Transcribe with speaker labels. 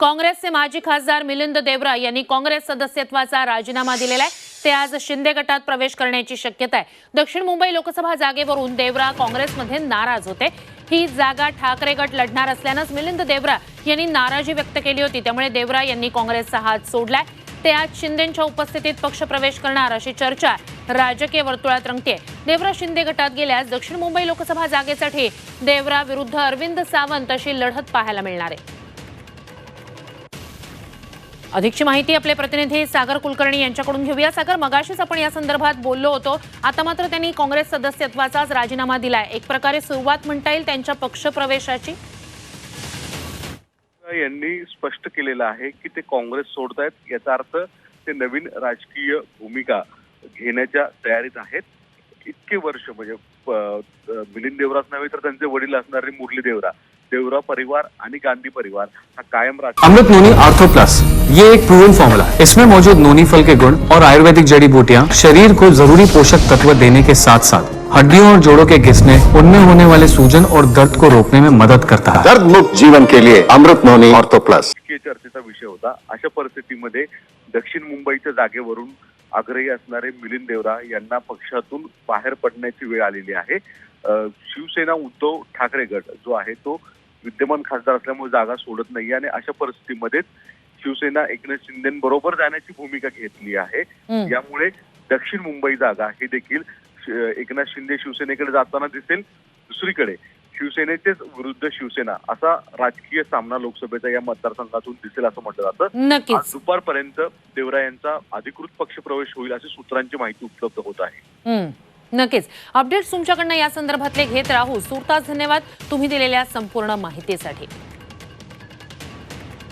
Speaker 1: काँग्रेसचे माजी खासदार मिलिंद देवरा यांनी काँग्रेस सदस्यत्वाचा राजीनामा दिलेला आहे. ते आज शिंदे गटात प्रवेश करण्याची शक्यता आहे. दक्षिण मुंबई लोकसभा जागेवरून देवरा काँग्रेसमध्ये नाराज होते. ही जागा ठाकरे गट लढणार असल्यानंच मिलिंद देवरा यांनी नाराजी व्यक्त केली होती. त्यामुळे देवरा यांनी काँग्रेसचा हात सोडलाय. ते आज शिंदेच्या उपस्थितीत पक्षप्रवेश करणार अशी चर्चा राजकीय वर्तुळात रंगते देवरा शिंदे गटात गेल्यास दक्षिण मुंबई लोकसभा जागेसाठी देवरा विरुद्ध अरविंद सावंत अशी लढत पाहायला मिळणार आहे. अधिकची माहिती आपले प्रतिनिधी सागर कुलकर्णी यांच्याकडून घेऊया. सागर मगाशीच आपण या संदर्भात बोललो होतो. आता मात्र त्यांनी काँग्रेस सदस्यत्वाचाच राजीनामा दिलाय. एक प्रकारे सुरुवात म्हणता येईल त्यांच्या पक्षप्रवेशाची?
Speaker 2: यांनी स्पष्ट केलेलं आहे की ते काँग्रेस सोडतायत. याचा अर्थ ते नवीन राजकीय भूमिका घेण्याच्या तयारीत आहेत. इतके वर्ष म्हणजे मिलिंद देवराच नव्हे तर त्यांचे वडील असणारे मुरली देवरा देवरा परिवार आणि गांधी परिवार हा कायम
Speaker 3: अमृत नोनी आर्थो प्लस ये एक प्रूवन फॉर्मूला इसमें मौजूद नोनी फल के गुण और आयुर्वेदिक जड़ी बूटियाँ शरीर को जरूरी पोषक तत्व देने के साथ साथ हड्डियों और जोड़ों के घिसने उनमें होने वाले सूजन और दर्द को रोकने में मदद करता है।
Speaker 4: दर्द मुक्त जीवन के लिए अमृत नोनी ऑर्थो प्लस
Speaker 2: चर्चेचा विषय होता अशा परिस्थितीमध्ये दक्षिण मुंबईच्या जागेवरून आग्रही असणारे मिलिंद देवरा यांना पक्षातून बाहेर पडण्याची वेळ आलेली आहे. शिवसेना उद्धव ठाकरे गट जो आहे तो विद्यमान खासदार असल्यामुळे जागा सोडत नाही आणि अशा परिस्थितीमध्येच शिवसेना एकनाथ शिंदेबरोबर जाण्याची भूमिका घेतली आहे. यामुळे दक्षिण मुंबई जागा ही देखील एकनाथ शिंदे शिवसेनेकडे जाताना दिसेल. दुसरीकडे शिवसेनेचेच विरुद्ध शिवसेना असा राजकीय सामना लोकसभेचा या मतदारसंघातून दिसेल असं म्हटलं जातं.
Speaker 1: नक्कीच.
Speaker 2: दुपारपर्यंत देवरा यांचा अधिकृत पक्षप्रवेश होईल अशी सूत्रांची माहिती उपलब्ध होत आहे.
Speaker 1: नक्कीच. अपडेट्स तुमच्याकडनं या संदर्भातले घेत राहू. सुरतास धन्यवाद. तुम्ही दिलेल्या संपूर्ण माहितीसाठी.